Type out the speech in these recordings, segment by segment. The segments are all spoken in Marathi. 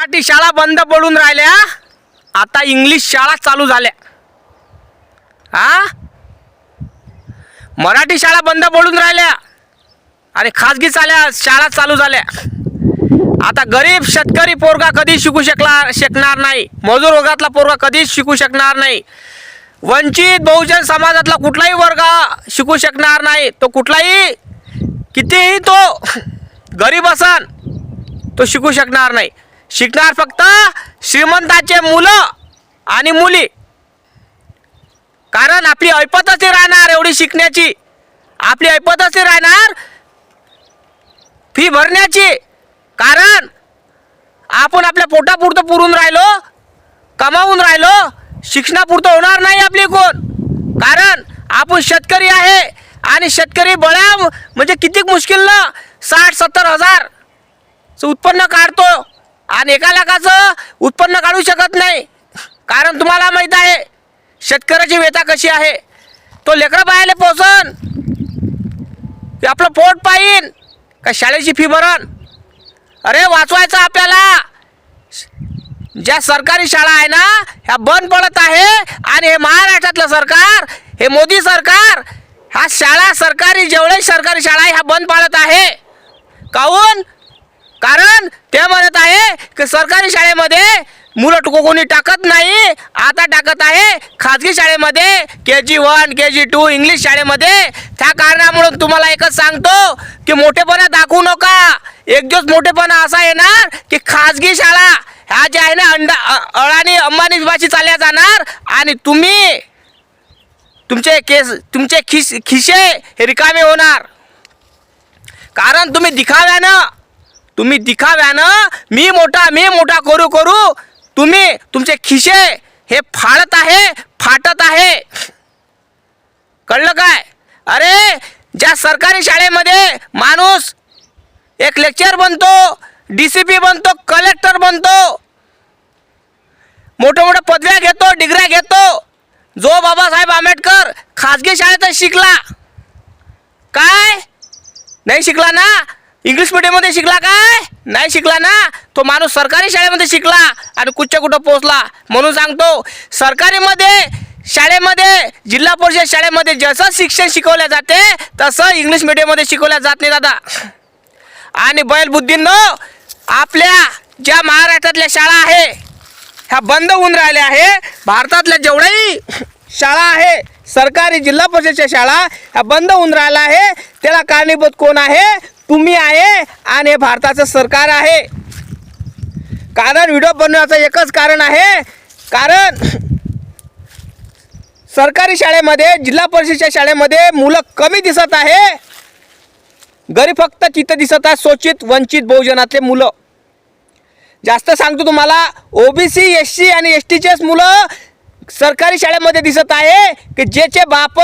मराठी शाळा बंद पडून राहिल्या आता इंग्लिश शाळा चालू झाल्या. हा मराठी शाळा बंद पडून राहिल्या आणि खाजगी चाल्या शाळा चालू झाल्या. आता गरीब शेतकरी पोरगा कधी शिकू शकला शकणार नाही? मजूर वर्गातला पोरगा कधीच शिकू शकणार नाही? वंचित बहुजन समाजातला कुठलाही वर्ग शिकू शकणार नाही. तो कुठलाही कितीही तो गरीब असन तो शिकू शकणार नाही. शिकणार फक्त श्रीमंताचे मुलं आणि मुली. कारण आपली ऐपतच नाही राहणार एवढी शिकण्याची. आपली ऐपतच नाही राहणार फी भरण्याची. कारण आपण आपल्या पोटापुरतं पुरून राहिलो कमावून राहिलो शिक्षणापुरतं होणार नाही आपली कोण कारण आपण शेतकरी आहे आणि शेतकरी बळ्या म्हणजे किती मुश्किल ना साठ सत्तर हजारचं उत्पन्न काढतो. आणि एका लाखाचं उत्पन्न काढू शकत नाही. कारण तुम्हाला माहीत आहे शेतकऱ्याची व्यथा कशी आहे? तो लेकरं बायाले पोसन आपलं पोट पाहिन. का शाळेची फी भरण अरे वाचवायचं आपल्याला. ज्या सरकारी शाळा आहे ना ह्या बंद पडत आहे. आणि हे महाराष्ट्रातलं सरकार हे मोदी सरकार ह्या शाळा सरकारी जेवढे सरकारी शाळा आहे ह्या बंद पाडत आहे. काहून कारण ते म्हणत आहे की सरकारी शाळेमध्ये मुलं टुको कोणी टाकत नाही आता टाकत आहे. खाजगी शाळेमध्ये K G one K G two English शाळेमध्ये. त्या कारणामुळे तुम्हाला एकच सांगतो की मोठेपणा दाखवू नका. एक दिवस मोठेपणा असा येणार की खाजगी शाळा ह्या ज्या आहे ना अंडा अळानी अंबानी विभाची चालल्या जाणार आणि तुम्ही तुमचे केस तुमचे खिस खिसे हे रिकामे होणार. कारण तुम्ही दिखाव्यानं तुम्ही दिखाव्यानं मी मोठा मी मोठा करू करू तुम्ही तुमचे खिसे हे फाळत आहे फाटत आहे. कळलं काय? अरे ज्या सरकारी शाळेमध्ये माणूस एक लेक्चर बनतो डी सी पी बनतो कलेक्टर बनतो मोठ्या मोठ्या पदव्या घेतो डिग्र्या घेतो जो बाबासाहेब आंबेडकर खाजगी शाळेतच शिकला. काय? नाही शिकला ना? इंग्लिश मीडियममध्ये शिकला काय? नाही शिकला ना? तो माणूस सरकारी शाळेमध्ये शिकला आणि कुठच्या कुठं पोहोचला? म्हणून सांगतो सरकारीमध्ये शाळेमध्ये जिल्हा परिषद शाळेमध्ये जसं शिक्षण शिकवले जाते तसं इंग्लिश मीडियममध्ये शिकवल्या जात नाही दादा. आणि बैलबुद्धीनं आपल्या ज्या महाराष्ट्रातल्या शाळा आहे ह्या बंद होऊन राहिल्या आहे. भारतातल्या जेवढ्याही शाळा आहे सरकारी जिल्हा परिषदच्या शाळा ह्या बंद होऊन राहिल्या आहे. त्याला कारणीभूत कोण आहे? तुम्ही आहे आणि हे भारताचं सरकार आहे. कारण व्हिडिओ बनवण्याचं एकच कारण आहे. कारण सरकारी शाळेमध्ये जिल्हा परिषदच्या शाळेमध्ये मुलं कमी दिसत आहे. गरीब फक्त तिथं दिसत आहे शोषित वंचित बहुजनातले मुलं. जास्त सांगतो तुम्हाला ओबीसी एस सी आणि एस टीचेच मुलं सरकारी शाळेमध्ये दिसत आहे की ज्याचे बाप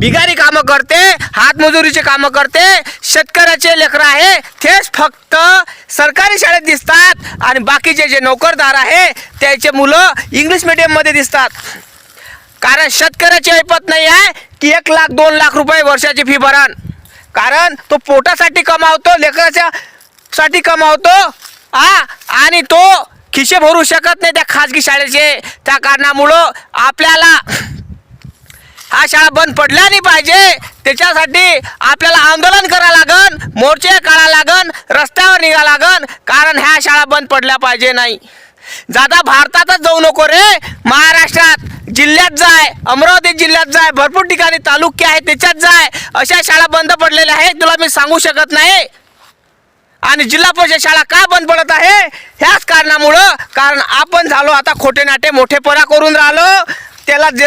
बिगारी कामं करते हातमजुरीचे कामं करते शेतकऱ्याचे लेकरं आहे तेच फक्त सरकारी शाळेत दिसतात आणि बाकीचे जे नोकरदार आहे त्याचे मुलं इंग्लिश मिडियममध्ये दिसतात. कारण शेतकऱ्याची ऐपत नाही आहे की एक लाख दोन लाख रुपये वर्षाची फी भरण. कारण तो पोटासाठी कमावतो लेकराच्या साठी कमावतो हा आणि तो खिशे भरू शकत नाही त्या खाजगी शाळेचे. त्या कारणामुळं आपल्याला हा शाळा बंद पडल्या नाही पाहिजे. त्याच्यासाठी आपल्याला आंदोलन करा लागन मोर्चे काढा लागन रस्त्यावर निघा लागन कारण ह्या शाळा बंद पडल्या पाहिजे नाही. जाता भारतातच जाऊ नको रे. महाराष्ट्रात जिल्ह्यात जाय अमरावती जिल्ह्यात जाय भरपूर ठिकाणी तालुके आहेत त्याच्यात जाय. अशा शाळा बंद पडलेल्या आहेत तुला मी सांगू शकत नाही. आणि जिल्हा परिषद शाळा का बंद पडत आहे? ह्याच कारणामुळं कारण आपण झालो आता खोटे नाटे मोठेपणा करून राहिलो. त्याला जे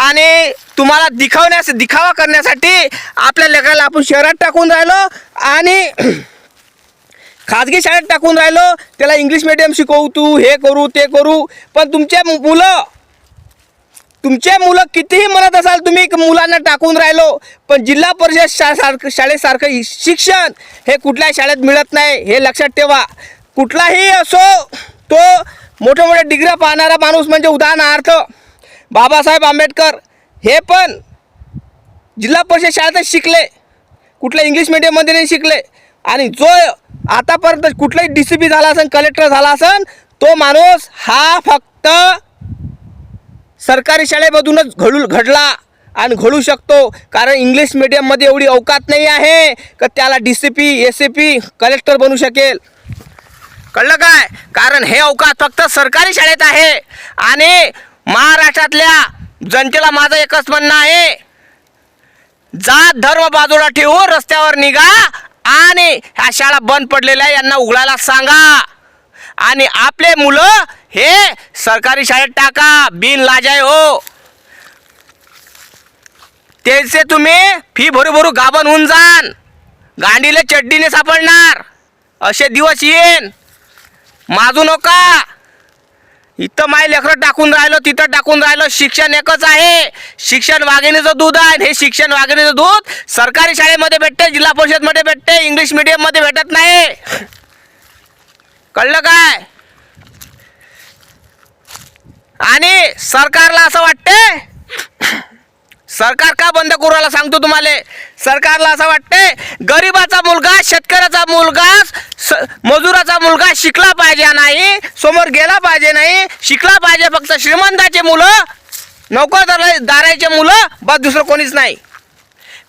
आणि तुम्हाला दिखावण्यास दिखावा करण्यासाठी आपल्या लेकराला आपण शहरात टाकून राहिलो आणि खाजगी शाळेत टाकून राहिलो. त्याला इंग्लिश मिडियम शिकवू तू हे करू ते करू. पण तुमचे मुलं तुमचे मुलं कितीही म्हणत असाल तुम्ही मुलांना टाकून राहिलो. पण जिल्हा परिषद शा सारखं शाळेसारखं शिक्षण हे कुठल्याही शाळेत मिळत नाही. हे लक्षात ठेवा. कुठलाही असो तो मोठ्या मोठ्या डिग्र्या पाहणारा माणूस म्हणजे उदाहरणार्थ बाबासाहेब आंबेडकर हे पण जिल्हा परिषद शाळेतच शिकले. कुठल्या इंग्लिश मिडियममध्ये नाही शिकले. आणि जो आतापर्यंत कुठलाही डी सी पी झाला असेल कलेक्टर झाला असेल तो माणूस हा फक्त सरकारी शाळेमधूनच घडू घडला आणि घडू शकतो. कारण इंग्लिश मिडियममध्ये एवढी अवकात नाही आहे का त्याला D C P S C P collector बनू शकेल. कळलं काय? कारण हे अवकात फक्त सरकारी शाळेत आहे. आणि महाराष्ट्रातल्या जनतेला माझं एकच म्हणणं आहे. जात धर्म बाजूला ठेवून रस्त्यावर निघा आणि ह्या शाळा बंद पडलेल्या यांना उघडायला सांगा. आणि आपले मुलं हे सरकारी शाळेत टाका बिन लाजाय हो. त्याचे तुम्ही फी भरू भरू गाभण होऊन जान. गांडीले चड्डीने सापडणार. असे दिवस येईन. माजू नका. इथं माय लेकरं टाकून राहिलो तिथं टाकून राहिलो. शिक्षण एकच आहे. शिक्षण वाघिणीचं दूध आहे हे शिक्षण वाघिणीचं दूध सरकारी शाळेमध्ये भेटते जिल्हा परिषदमध्ये भेटते इंग्लिश मिडियममध्ये भेटत नाही. कळलं काय? आणि सरकारला असं वाटते? सरकार का बंद करायला सांगतो तुम्हाला. सरकारला असं वाटते गरीबाचा मुलगा शेतकऱ्याचा मुलगा मजूर काय शिकला पाहिजे नाही समोर गेला पाहिजे नाही शिकला पाहिजे फक्त श्रीमंताचे मुलं नोकरदार दाराचे मुलं बस दुसरं कोणीच नाही.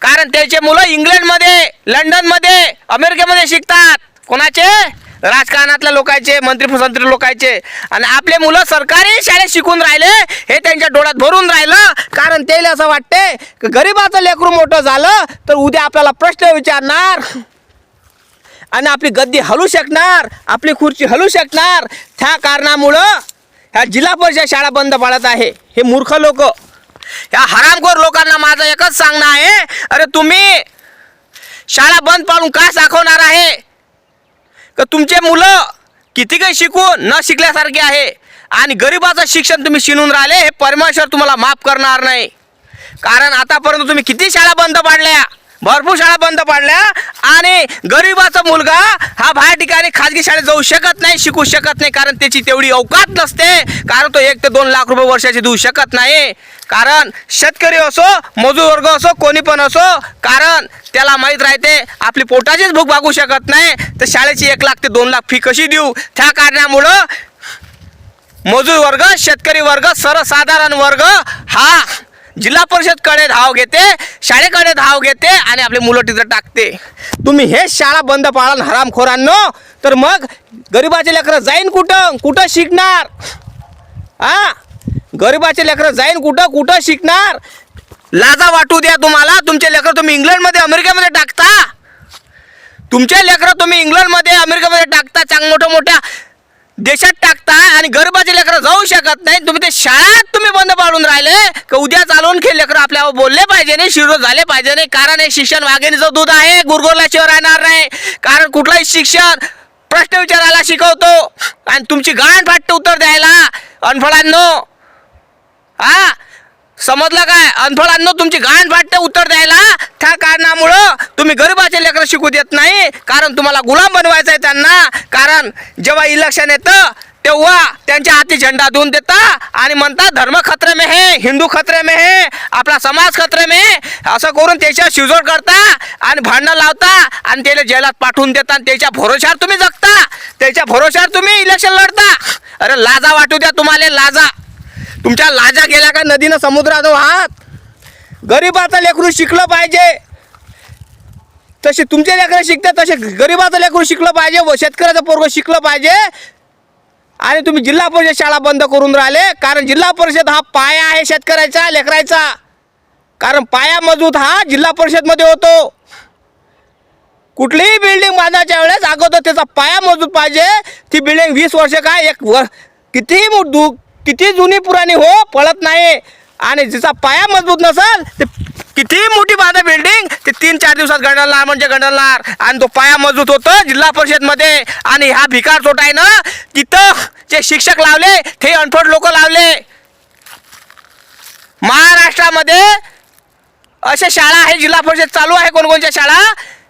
कारण त्याचे मुलं इंग्लंडमध्ये लंडनमध्ये अमेरिकेमध्ये शिकतात. कोणाचे? राजकारणातल्या लोकांचे मंत्री फसंत्री लोकांचे. आणि आपले मुलं सरकारी शाळेत शिकून राहिले हे त्यांच्या डोळ्यात भरून राहिलं. कारण त्याला असं वाटते की गरीबाचं लेकरू मोठं झालं तर उद्या आपल्याला प्रश्न विचारणार आणि आपली गद्दी हलू शकणार आपली खुर्ची हलू शकणार. त्या कारणामुळं ह्या जिल्हा परिषद शाळा बंद पाडत आहे. हे मूर्ख लोक. ह्या हरामखोर लोकांना माझं एकच सांगणं आहे. अरे तुम्ही शाळा बंद पाडून काय दाखवणार आहे. का तुमचे मुलं किती काही शिकून न शिकल्यासारखे आहे. आणि गरिबाचं शिक्षण तुम्ही शिनून राहिले हे परमेश्वर तुम्हाला माफ करणार नाही. कारण आतापर्यंत तुम्ही किती शाळा बंद पाडल्या? भरपूर शाळा बंद पाडल्या आणि गरिबाचा मुलगा हा बाहेर ठिकाणी खाजगी शाळेत जाऊ शकत नाही शिकू शकत नाही कारण त्याची तेवढी अवकात नसते. कारण तो एक ते दोन लाख रुपये वर्षाचे देऊ शकत नाही. कारण शेतकरी असो मजूर वर्ग असो कोणी पण असो कारण त्याला माहीत राहते आपली पोटाचीच भूक भागू शकत नाही. तर शाळेची एक लाख ते दोन लाख फी कशी देऊ? त्या कारणामुळं मजूर वर्ग शेतकरी वर्ग सर्वसाधारण वर्ग हा जिल्हा परिषदकडे धाव घेते शाळेकडे धाव घेते आणि आपले मुलं तिथं टाकते. तुम्ही हेच शाळा बंद पाळाल हरामखोरांनो तर मग गरिबाचे लेकरं जाईन कुठं? कुठं शिकणार? हा गरिबाचे लेकरं जाईन कुठं? कुठं शिकणार? लाजा वाटू द्या तुम्हाला. तुमचे लेकरं तुम्ही इंग्लंडमध्ये अमेरिकेमध्ये टाकता. तुमचे लेकरं तुम्ही इंग्लंडमध्ये अमेरिकेमध्ये टाकता. चांग मोठ्या मोठ्या देशात टाकता आणि गरिबाचे लेकरं जाऊ शकत नाही. तुम्ही ते शाळात तुम्ही बंद पाडून राहिले का उद्या चालवून खेळ लेकरं आपल्यावर बोलले पाहिजे नाही शिरो झाले पाहिजे नाही. कारण हे शिक्षण वाघिणीचं दूध आहे गुरगोरल्याशिवाय राहणार नाही. कारण कुठलंही शिक्षण प्रश्न विचारायला शिकवतो. आणि तुमची गाण फाटते उत्तर द्यायला. अनफळांनो. हा? समजलं काय? अनफळांनो तुमची गाण फाटते उत्तर द्यायला. त्या कारणामुळं तुम्ही गरिबाचे लेकरं शिकू देत नाही. कारण तुम्हाला गुलाम बनवायचं आहे त्यांना. कारण जेव्हा इलेक्शन येतं तेव्हा त्यांच्या हाती झेंडा धुवून देता आणि म्हणतात धर्म खतरे में हे हिंदू खतरे में हे आपला समाज खतरे में असं करून त्याच्या शिजोड करता आणि भांडणं लावता आणि त्याला जेलात पाठवून देता आणि त्याच्या भरोशावर तुम्ही जगता. त्याच्या भरोशावर तुम्ही इलेक्शन लढता. अरे लाजा वाटू द्या तुम्हाला लाजा. तुमच्या लाजा गेल्या का नदीनं समुद्रात वाहत गरिबाचं लेकरू शिकलं पाहिजे. तसे तुमचे लेकरं शिकतात तसे गरिबाचं लेकरू शिकलं पाहिजे व शेतकऱ्याचं पोरग शिकलं पाहिजे. आणि तुम्ही जिल्हा परिषद शाळा बंद करून राहिले कारण जिल्हा परिषद हा पाया आहे शेतकऱ्याचा लेकरायचा. कारण पाया मजबूत हा जिल्हा परिषदमध्ये होतो. कुठलीही बिल्डिंग बांधायच्या वेळेस अगोदर त्याचा पाया मजबूत पाहिजे. ती बिल्डिंग वीस वर्ष काय एक व किती मोठ किती जुनी पुराणी हो पळत नाही. आणि जिचा पाया मजबूत नसेल ते किती मोठी बाधा बिल्डिंग ते तीन चार दिवसात गंडलणार म्हणजे गंडलणार आणि तो पाया मजबूत होतो जिल्हा परिषदमध्ये. आणि ह्या भिकार चोट आहे ना तिथं जे शिक्षक लावले ते अनफड लोक लावले. महाराष्ट्रामध्ये अशा शाळा आहे जिल्हा परिषद चालू आहे कोणकोणत्या शाळा?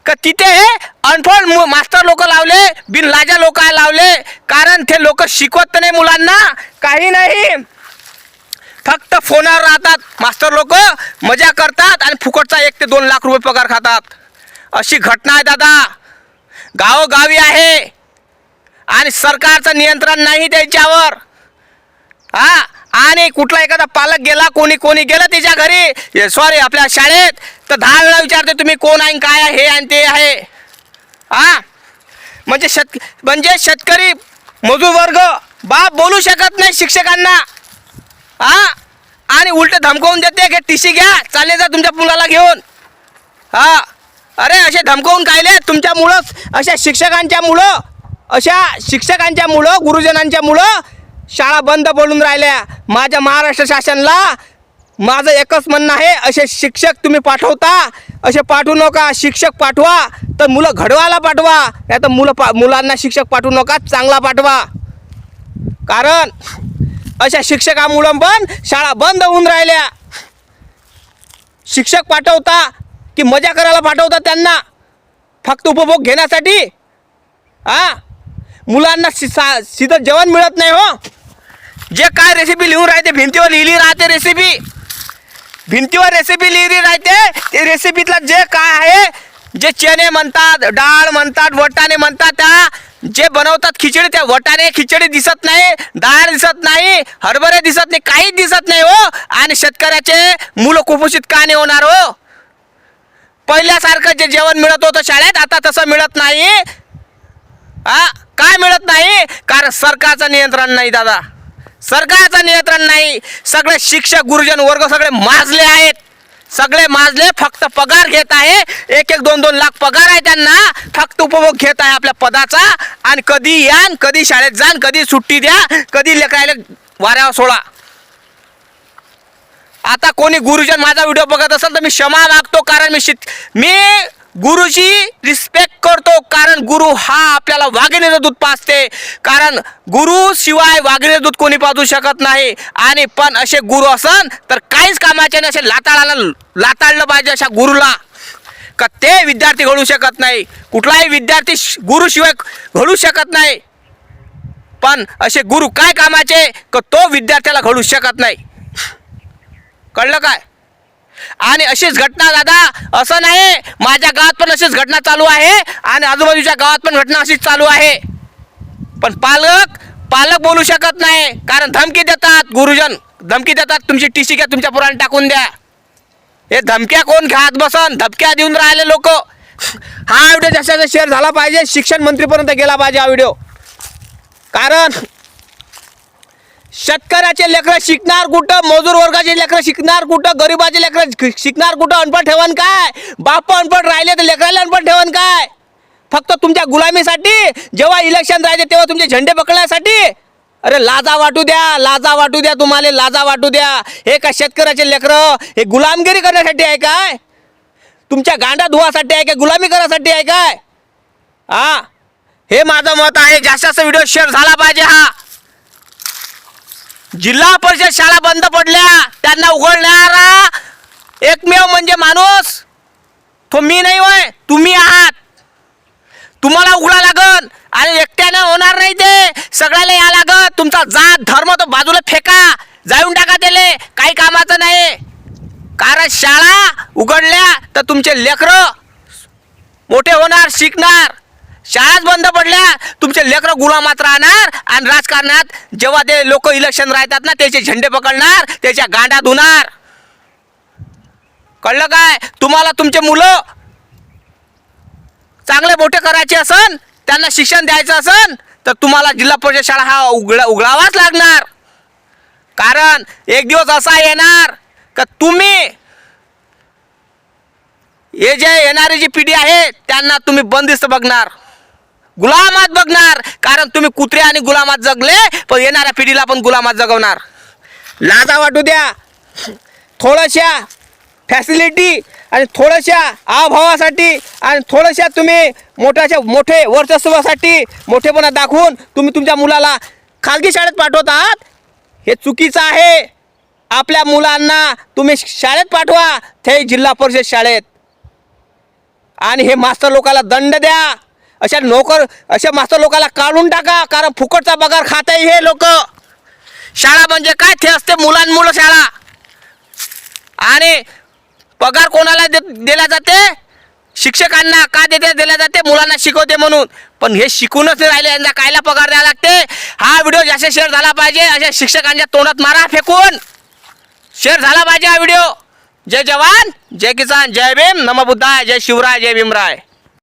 का तिथे अनफळ मु- मास्टर लोक लावले बिनलाजा लोक लावले. कारण ते लोक शिकवत नाही मुलांना काही नाही. फक्त फोनवर राहतात मास्टर लोक मजा करतात आणि फुकटचा एक ते दोन लाख रुपये पगार खातात. अशी घटना आहे दादा. गावोगावी आहे. आणि सरकारचं नियंत्रण नाही त्यांच्यावर. हा? आणि कुठला एखादा पालक गेला कोणी कोणी गेलं तिच्या घरी सॉरी आपल्या शाळेत तर दहा वेळा विचारते तुम्ही कोण आहे आणि काय आहे हे आणि ते आहे. हा? म्हणजे शेत म्हणजे शेतकरी मजूर वर्ग बाप बोलू शकत नाही शिक्षकांना. हा? आणि उलट धमकवून देते की टी सी घ्या चालले जा तुमच्या मुलाला घेऊन. हा? अरे असे धमकवून कायले? तुमच्यामुळंच अशा शिक्षकांच्या मुलं अशा शिक्षकांच्या मुलं गुरुजनांच्या मुलं शाळा बंद पडून राहिल्या. माझ्या महाराष्ट्र शासनला माझं एकच म्हणणं आहे असे शिक्षक तुम्ही पाठवता. असे पाठवू नका शिक्षक पाठवा तर मुलं घडवायला पाठवा. नाही तर मुलं पा मुलांना शिक्षक पाठवू नका चांगला पाठवा. कारण अशा शिक्षकामुळं पण शाळा बंद होऊन राहिल्या. शिक्षक पाठवता की मजा करायला पाठवता त्यांना. फक्त उपभोग घेण्यासाठी. हा? मुलांना सि सा सिधं जेवण मिळत नाही हो. जे काय रेसिपी लिहून राहते भिंतीवर लिहिली राहते रेसिपी भिंतीवर रेसिपी लिहिली राहते ते रेसिपीतला जे काय आहे जे चणे म्हणतात डाळ म्हणतात वटाणे म्हणतात त्या जे बनवतात खिचडी त्या वटाने खिचडी दिसत नाही डाळ दिसत नाही हरभरे दिसत नाही काहीच दिसत नाही हो. आणि शेतकऱ्याचे मुलं कुपोषित का नाही होणार हो? पहिल्यासारखं जे जेवण मिळत होतं शाळेत आता तसं मिळत नाही. हा काय मिळत नाही? कारण सरकारचं नियंत्रण नाही दादा. सरकारचं नियंत्रण नाही. सगळे शिक्षक गुरुजन वर्ग सगळे माजले आहेत. सगळे माजले फक्त पगार घेत आहे. एक एक दोन दोन लाख पगार आहे त्यांना. फक्त उपभोग घेत आहे आपल्या पदाचा. आणि कधी यान कधी शाळेत जा कधी सुट्टी द्या. कधी लेखायला वाऱ्यावर सोडा. आता कोणी गुरुजन माझा व्हिडिओ बघत असेल तर मी क्षमा मागतो कारण मी शिक मी गुरुची रिस्पेक्ट करतो कारण गुरु हा आपल्याला वाघिणीचं दूध पाजते. कारण गुरु शिवाय वाघिणीचं दूध कोणी पाजू शकत नाही. आणि पण असे गुरु असन तर काहीच कामाचे नाही असे लाताळाला लाताळलं पाहिजे अशा गुरुला. का ते विद्यार्थी घडू शकत नाही. कुठलाही विद्यार्थी श- गुरुशिवाय घडू शकत नाही. पण असे गुरु काय कामाचे का तो विद्यार्थ्याला घडू शकत नाही. कळलं काय? आणि अशीच घटना दादा असं नाही. माझ्या गावात पण अशीच घटना चालू आहे आणि आजूबाजूच्या गावात पण घटना अशीच चालू आहे. पण पालक पालक बोलू शकत नाही कारण धमकी देतात गुरुजन. धमकी देतात तुमची टी सी घ्या तुमच्या पुराण टाकून द्या. हे धमक्या कोण घ्यात बसन? धमक्या देऊन राहिले लोक. हा व्हिडिओ जास्त शेअर झाला पाहिजे शिक्षण मंत्रीपर्यंत गेला पाहिजे हा व्हिडिओ. कारण शेतकऱ्याचे लेकरं शिकणार कुठं? मजूर वर्गाचे लेकरं शिकणार कुठं? गरिबाचे लेकरं शिकणार कुठं? अनपढ ठेवण काय? बाप अनपढ राहिले तर लेकराला अनपढ ठेवण काय? फक्त तुमच्या गुलामीसाठी जेव्हा इलेक्शन राहते तेव्हा तुमचे झेंडे पकडण्यासाठी? अरे लाजा वाटू द्या लाजा वाटू द्या तुम्हाला लाजा वाटू द्या. हे का शेतकऱ्याचे लेकरं? हे गुलामगिरी करण्यासाठी आहे काय? तुमच्या गांडा धुवासाठी आहे काय? गुलामी करण्यासाठी आहे काय? हा हे माझं मत आहे. जास्त जास्त व्हिडिओ शेअर झाला पाहिजे हा. जिल्हा परिषद शाळा बंद पडल्या त्यांना उघडणारा एकमेव म्हणजे माणूस तो मी नाही होय तुम्ही आहात. तुम्हाला उघडा लागन आणि एकट्यानं होणार नाही ते. सगळ्याला या लागत तुमचा जात धर्म तो बाजूला फेका जाऊन टाका त्याले. काही कामाचं नाही. कारण शाळा उघडल्या तर तुमचे लेकरं मोठे होणार शिकणार. शाळाच बंद पडल्या तुमचे लेकरं गुलामात राहणार आणि राजकारणात जेव्हा ते लोक इलेक्शन राहतात ना त्याचे झेंडे पकडणार त्याच्या गांडा धुणार. कळलं काय? तुम्हाला तुमचे मुलं चांगले मोठे करायचे असन त्यांना शिक्षण द्यायचं असन तर तुम्हाला जिल्हा परिषद शाळा हा उघडा उघडावाच लागणार. कारण एक दिवस असा येणार का तुम्ही हे जे येणारी जी पिढी आहे त्यांना तुम्ही बंदिस्त बघणार. गुलामात बघणार. कारण तुम्ही कुत्रे आणि गुलामात जगले पण येणाऱ्या पिढीला पण गुलामात जगवणार. लाजा वाटू द्या. थोड्याशा फॅसिलिटी आणि थोड्याशा आभावासाठी आणि थोड्याशा तुम्ही मोठ्याशा मोठे वर्चस्वासाठी मोठेपणा दाखवून तुम्ही तुमच्या मुलाला खाजगी शाळेत पाठवत आहात हे चुकीचं आहे. आपल्या मुलांना तुम्ही शाळेत पाठवा. ते जिल्हा परिषद शाळेत. आणि हे मास्तर लोकाला दंड द्या. अशा नोकर अशा मास्तर लोकाला काढून टाका कारण फुकटचा पगार खात आहे हे लोक. शाळा म्हणजे काय? ते असते मुलांमुळं शाळा. आणि पगार कोणाला दे दिला जाते? शिक्षकांना. का देते? दिल्या जाते. मुलांना शिकवते म्हणून. पण हे शिकूनच नाही राहिले. यांना कायला पगार द्यावा लागते? हा व्हिडिओ जास्त शेअर झाला पाहिजे. अशा शिक्षकांच्या तोंडात मारा फेकून. शेअर झाला पाहिजे हा व्हिडिओ. जय जवान जय किसान जय भीम. नम बुद्धाय जय शिवराय जय भीमराय.